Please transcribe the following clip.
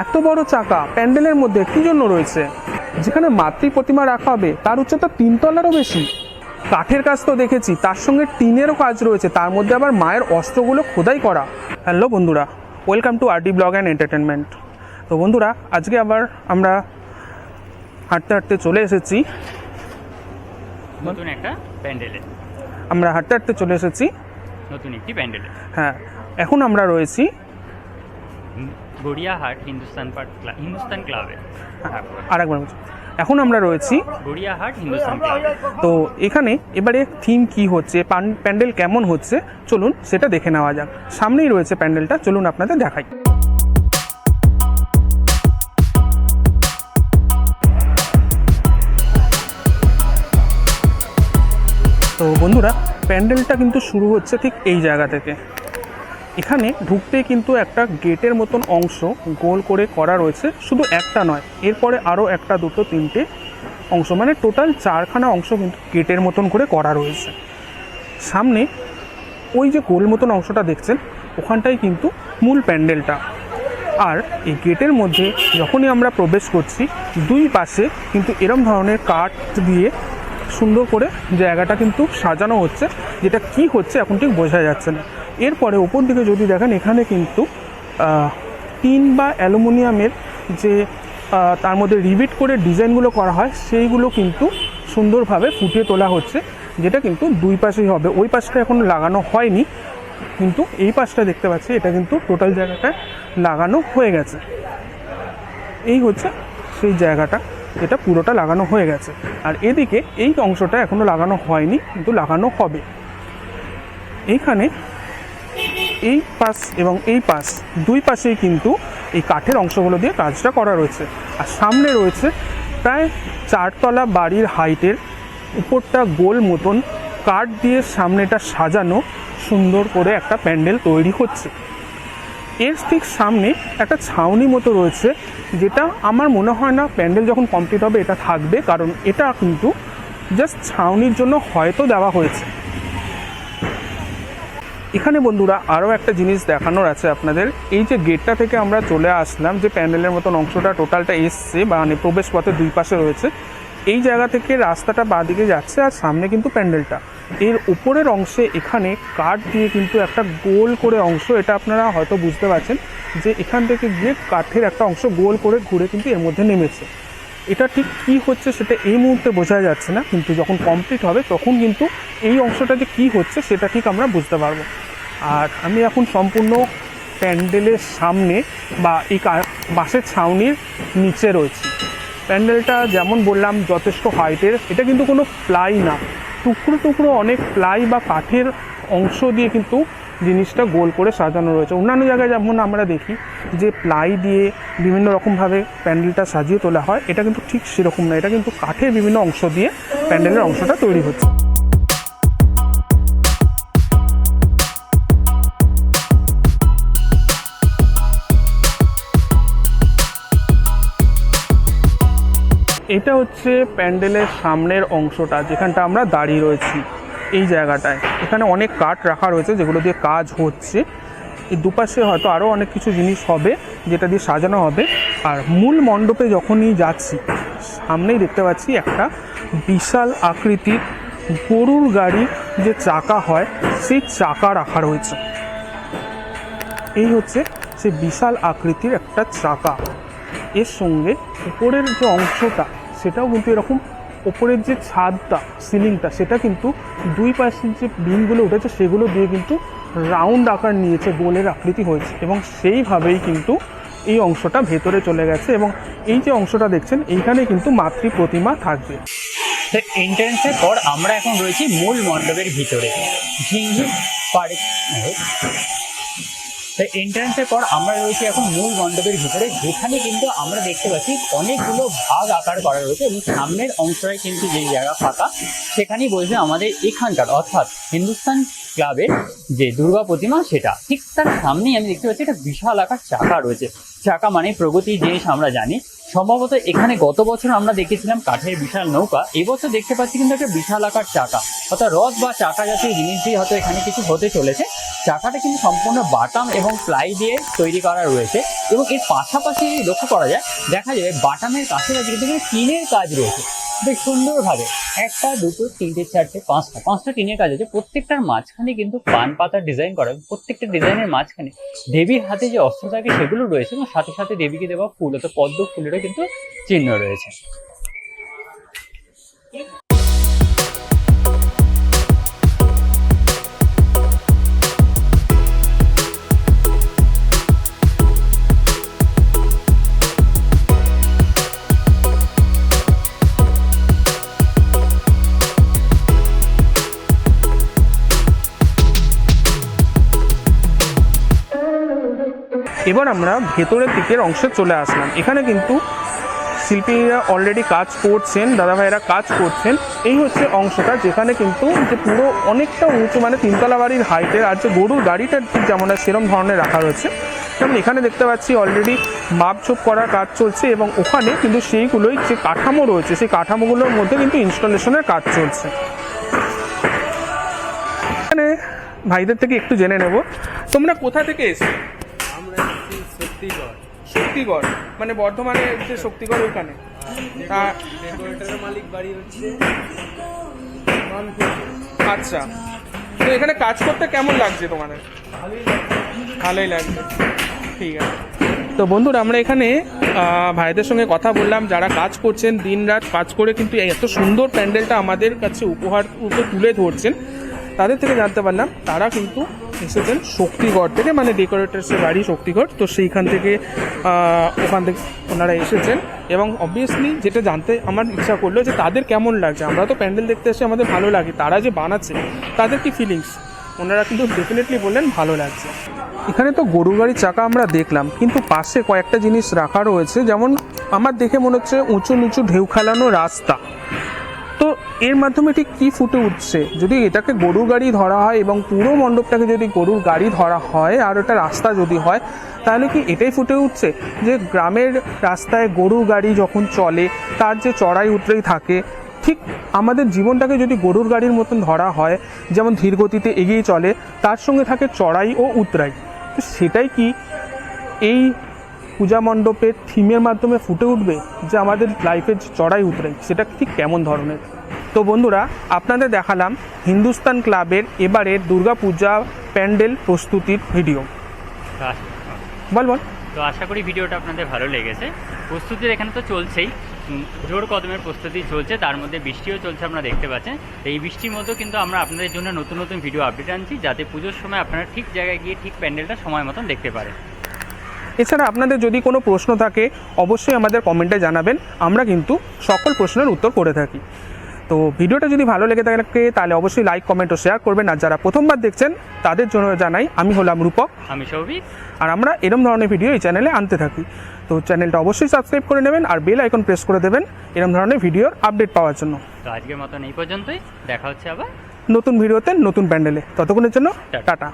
এত বড় চাকা প্যান্ডেলের মধ্যে কি জন্য রয়েছে? যেখানে মাতৃ প্রতিমা রাখা হবে তার উচ্চতা তিনতলারও বেশি। কাঠের কাজ তো দেখেছি তার সঙ্গে টিনেরও কাজ রয়েছে তার মধ্যে আবার মায়ের অস্ত্রগুলো খোদাই করা। হ্যালো বন্ধুরা welcome to RD blog and entertainment তো বন্ধুরা আজকে আবার আমরা হাঁটতে হাঁটতে চলে এসেছি। নতুন একটা প্যান্ডেলে। আমরা হাঁটতে হাঁটতে চলে এসেছি। নতুন একটি প্যান্ডেলে। হ্যাঁ এখন আমরা রয়েছি গড়িয়াহাট হিন্দুস্তান পার্ক ক্লাব হিন্দুস্তান ক্লাবে। আরেকবার বলছি। এখন আমরা রয়েছি গড়িয়াহাট হিন্দুস্তান ক্লাবে। তো এখানে এবারে থিম কি হচ্ছে প্যান্ডেল কেমন হচ্ছে চলুন সেটা দেখে নেওয়া যাক। সামনেই রয়েছে প্যান্ডেলটা চলুন আপনাদের দেখাই। তো বন্ধুরা প্যান্ডেলটা কিন্তু শুরু হচ্ছে ঠিক এই জায়গা থেকে। এখানে ঢুকতে কিন্তু একটা গেটের মতন অংশ গোল করে করা রয়েছে, শুধু একটা নয়, এরপরে আরও একটা, দুটো, তিনটে অংশ মানে টোটাল চারখানা অংশ কিন্তু গেটের মতন করে করা রয়েছে। সামনে ওই যে গোল মতন অংশটা দেখছেন, ওখানটাই কিন্তু মূল প্যান্ডেলটা। আর এই গেটের মধ্যে যখনই আমরা প্রবেশ করছি, দুই পাশে কিন্তু এরম ধরনের কাঠ দিয়ে সুন্দর করে জায়গাটা কিন্তু সাজানো হচ্ছে, যেটা কি হচ্ছে এখন ঠিক বোঝা যাচ্ছে না। এরপরে ওপর দিকে যদি দেখেন, এখানে কিন্তু টিন বা অ্যালুমিনিয়ামের যে তার মধ্যে রিবিট করে ডিজাইনগুলো করা হয়, সেইগুলো কিন্তু সুন্দরভাবে ফুটিয়ে তোলা হচ্ছে, যেটা কিন্তু দুই পাশেই হবে। ওই পাশটা এখন লাগানো হয়নি, কিন্তু এই পাশটা দেখতে পাচ্ছি, এটা কিন্তু টোটাল জায়গাটায় লাগানো হয়ে গেছে। এই হচ্ছে সেই জায়গাটা, এটা পুরোটা লাগানো হয়ে গেছে। আর এদিকে এই অংশটা এখনও লাগানো হয়নি, কিন্তু লাগানো হবে। এইখানে এই পাশ এবং এই পাশ, দুই পাশেই কিন্তু এই কাঠের অংশগুলো দিয়ে কাজটা করা রয়েছে। আর সামনে রয়েছে প্রায় চারতলা বাড়ির হাইটের উপরটা গোল মতন কাঠ দিয়ে সামনেটা সাজানো সুন্দর করে একটা প্যান্ডেল তৈরি হচ্ছে। এর ঠিক সামনে একটা ছাউনি মতো রয়েছে, যেটা আমার মনে হয় না প্যান্ডেল যখন কমপ্লিট হবে এটা থাকবে, কারণ এটা কিন্তু জাস্ট ছাউনির জন্য হয়তো দেওয়া হয়েছে। এখানে বন্ধুরা আরও একটা জিনিস দেখানোর আছে আপনাদের। এই যে গেটটা থেকে আমরা চলে আসলাম, যে প্যান্ডেলের মতন অংশটা টোটালটা এসছে মানে প্রবেশ পথে দুই পাশে রয়েছে, এই জায়গা থেকে রাস্তাটা বাঁদিকে যাচ্ছে আর সামনে কিন্তু প্যান্ডেলটা। এর উপরের অংশে এখানে কাঠ দিয়ে কিন্তু একটা গোল করে অংশ, এটা আপনারা হয়তো বুঝতে পারছেন, যে এখান থেকে গিয়ে কাঠের একটা অংশ গোল করে ঘুরে কিন্তু এর মধ্যে নেমেছে। এটা ঠিক কি হচ্ছে সেটা এই মুহূর্তে বোঝা যাচ্ছে না, কিন্তু যখন কমপ্লিট হবে তখন কিন্তু এই অংশটা যে কী হচ্ছে সেটা ঠিক আমরা বুঝতে পারব। আর আমি এখন সম্পূর্ণ প্যান্ডেলের সামনে বা এই বাঁশের ছাউনির নিচে রয়েছি। প্যান্ডেলটা যেমন বললাম যথেষ্ট হাইটের এটা কিন্তু কোনো প্লাই না। টুকরো টুকরো অনেক প্লাই বা কাঠের অংশ দিয়ে কিন্তু জিনিসটা গোল করে সাজানো রয়েছে। অন্যান্য জায়গায় যেমন আমরা দেখি যে প্লাই দিয়ে বিভিন্ন রকমভাবে প্যান্ডেলটা সাজিয়ে তোলা হয়, এটা কিন্তু ঠিক সেরকম না। এটা কিন্তু কাঠের বিভিন্ন অংশ দিয়ে প্যান্ডেলের অংশটা তৈরি হচ্ছে। এটা হচ্ছে প্যান্ডেলের সামনের অংশটা, যেখানটা আমরা দাঁড়িয়ে রয়েছি। এই জায়গাটায়। এখানে অনেক কাঠ রাখা রয়েছে যেগুলো দিয়ে কাজ হচ্ছে। এই দুপাশে হয়তো আরও অনেক কিছু জিনিস হবে যেটা দিয়ে সাজানো হবে। আর মূল মণ্ডপে যখনই যাচ্ছি, সামনেই দেখতে পাচ্ছি একটা বিশাল আকৃতির গরুর গাড়ির যে চাকা হয়, সেই চাকা রাখা রয়েছে। এই হচ্ছে সে বিশাল আকৃতির একটা চাকা। এর সঙ্গে উপরের যে অংশটা, সেটাও কিন্তু এরকম ওপরের যে ছাদটা, সিলিংটা, সেটা কিন্তু দুই পাশের যে বিমগুলো উঠেছে, সেগুলো দিয়ে কিন্তু রাউন্ড আকার নিয়েছে, গোলের আকৃতি হয়েছে এবং সেইভাবেই কিন্তু এই অংশটা ভেতরে চলে গেছে এবং এই যে অংশটা দেখছেন, এইখানে কিন্তু মাতৃ প্রতিমা থাকবে। এন্ট্রেন্সের পর আমরা এখন রয়েছি মূল মণ্ডপের ভিতরে। ঝিংঝিং পার্ক তো এন্ট্রান্সের পর আমরা রয়েছি এখন মূল মণ্ডপের ভিতরে, যেখানে কিন্তু আমরা দেখতে পাচ্ছি অনেকগুলো ভাগ আকার করা রয়েছে এবং সামনের অংশটাই কিন্তু যে জায়গা ফাঁকা, সেখানেই বলছে আমাদের এখানকার, অর্থাৎ হিন্দুস্তান ক্লাবের যে দুর্গা প্রতিমা সেটা। ঠিক তার সামনেই আমি দেখতে পাচ্ছি একটা বিশাল আকার চাকা রয়েছে। চাকা মানে প্রগতি জিনিস আমরা জানি। সম্ভবত এখানে গত বছর আমরা দেখেছিলাম কাঠের বিশাল নৌকা। এবছর দেখতে পাচ্ছি কিন্তু একটা বিশাল আকার চাকা। অর্থাৎ রথ বা চাকা জাতীয় জিনিস দিয়ে হয়তো এখানে কিছু হতে চলেছে। চাকাটা কিন্তু সম্পূর্ণ বাটাম এবং প্লাই দিয়ে তৈরি করা রয়েছে এবং এর পাশাপাশি লক্ষ্য করা যায়, দেখা যায় বাটামের কাছাকাছি কিন্তু টিনের কাজ রয়েছে। বেশ সুন্দরভাবে একটা, দুটো, তিনটে, চারটে, পাঁচটা। পাঁচটা টিনের কাজ আছে প্রত্যেকটার মাঝখানে কিন্তু পান পাতার ডিজাইন করা প্রত্যেকটা ডিজাইনের মাঝখানে দেবীর হাতে যে অস্ত্র থাকে সেগুলো রয়েছে এবং সাথে সাথে দেবীকে দেওয়া ফুল অর্থাৎ পদ্ম ফুলেরও কিন্তু চিহ্ন রয়েছে। এবার আমরা ভেতরের দিকের অংশে চলে আসলাম। এখানে কিন্তু শিল্পীরা অলরেডি কাজ করছেন দাদাভাইরা কাজ করছেন। এই হচ্ছে অংশটা যেখানে কিন্তু যে পুরো অনেকটা উঁচু মানে তিনতলা বাড়ির হাইটের আর যে গরুর গাড়িটা ঠিক যেমন সেরম ধরনের রাখা রয়েছে। যেমন এখানে দেখতে পাচ্ছি অলরেডি মাপঝোপ করার কাজ চলছে এবং ওখানে কিন্তু সেইগুলোই যে কাঠামো রয়েছে, সেই কাঠামোগুলোর মধ্যে কিন্তু ইনস্টলেশনের কাজ চলছে। এখানে ভাইদের থেকে একটু জেনে নেব। তোমরা কোথা থেকে এসছো? সত্যিগড় শক্তিগড়? মানে বর্ধমানে যে শক্তিগড় ওইখানে? ডেকোরেটরের মালিক বাড়ি হচ্ছে আচ্ছা। তো এখানে কাজ করতে কেমন লাগছে তোমাদের? ভালোই লাগছে। ঠিক আছে। তো বন্ধুরা আমরা এখানে ভাইদের সঙ্গে কথা বললাম। যারা কাজ করছেন দিন রাত কাজ করে কিন্তু এত সুন্দর প্যান্ডেলটা আমাদের কাছে উপহার তুলে ধরছেন তাদের থেকে জানতে পারলাম তারা কিন্তু এসেছেন শক্তিগড় থেকে মানে ডেকোরেটার্সের বাড়ি শক্তিগড়, তো সেইখান থেকে ওখান থেকে ওনারা এসেছেন। এবং অবভিয়াসলি যেটা জানতে আমার ইচ্ছা করল যে তাদের কেমন লাগছে? আমরা তো প্যান্ডেল দেখতে এসে আমাদের ভালো লাগে, তারা যে বানাচ্ছে, তাদের কি ফিলিংস ওনারা কিন্তু ডেফিনেটলি বললেন ভালো লাগছে। এখানে তো গরু গাড়ির চাকা আমরা দেখলাম, কিন্তু পাশে কয়েকটা জিনিস রাখা রয়েছে, যেমন আমার দেখে মনে হচ্ছে উঁচু নিচু ঢেউ খেলানো রাস্তা। এর মাধ্যমে ঠিক কি ফুটে উঠছে? যদি এটাকে গরুর গাড়ি ধরা হয় এবং পুরো মণ্ডপটাকে যদি গরুর গাড়ি ধরা হয় আর ওটা রাস্তা যদি হয়, তাহলে কি এটাই ফুটে উঠছে? যে গ্রামের রাস্তায় গরু গাড়ি যখন চলে, তার যে চড়াই উতরেই থাকে, ঠিক আমাদের জীবনটাকে যদি গরুর গাড়ির মতন ধরা হয়, যেমন ধীর গতিতে এগিয়ে চলে, তার সঙ্গে থাকে চড়াই ও উতরাই। তো সেটাই কি এই পূজা মণ্ডপের থিমের মাধ্যমে ফুটে উঠবে? যে আমাদের লাইফের চড়াই উতরাই, সেটা ঠিক কেমন ধরনের? তো বন্ধুরা আপনাদের দেখালাম হিন্দুস্তান ক্লাবের এবারের দুর্গাপূজা প্যান্ডেল প্রস্তুতির ভিডিও। বল বল। তো আশা করি ভিডিওটা আপনাদের ভালো লেগেছে। প্রস্তুতির এখানে তো চলছেই। জোর কদমের প্রস্তুতি চলছে তার মধ্যে বৃষ্টিও চলছে আপনারা দেখতে পাচ্ছেন। তো এই বৃষ্টির মধ্যেও কিন্তু আমরা আপনাদের জন্য নতুন নতুন ভিডিও আপডেট আনছি যাতে পুজোর সময় আপনারা ঠিক জায়গায় গিয়ে ঠিক প্যান্ডেলটা সময় মতন দেখতে পারেন। এছাড়া আপনাদের যদি কোনো প্রশ্ন থাকে অবশ্যই আমাদের কমেন্টে জানাবেন আমরা কিন্তু সকল প্রশ্নের উত্তর করে থাকি। তো ভিডিওটা যদি ভালো লেগে থাকে তাহলে অবশ্যই লাইক কমেন্ট ও শেয়ার করবেন। আর যারা প্রথমবার দেখছেন তাদের জন্য জানাই আমি হলাম রূপক। আমি সৌভিক। আর আমরা এরম ধরনের ভিডিও এই চ্যানেলে আনতে থাকি। তো চ্যানেলটা অবশ্যই সাবস্ক্রাইব করে নেবেন আর বেল আইকন প্রেস করে দেবেন এরম ধরনের ভিডিওর আপডেট পাওয়ার জন্য। তো আজকের মতন এই পর্যন্তই। দেখা হচ্ছে আবার নতুন ভিডিওতে নতুন প্যান্ডেলে ততক্ষণের জন্য টাটা।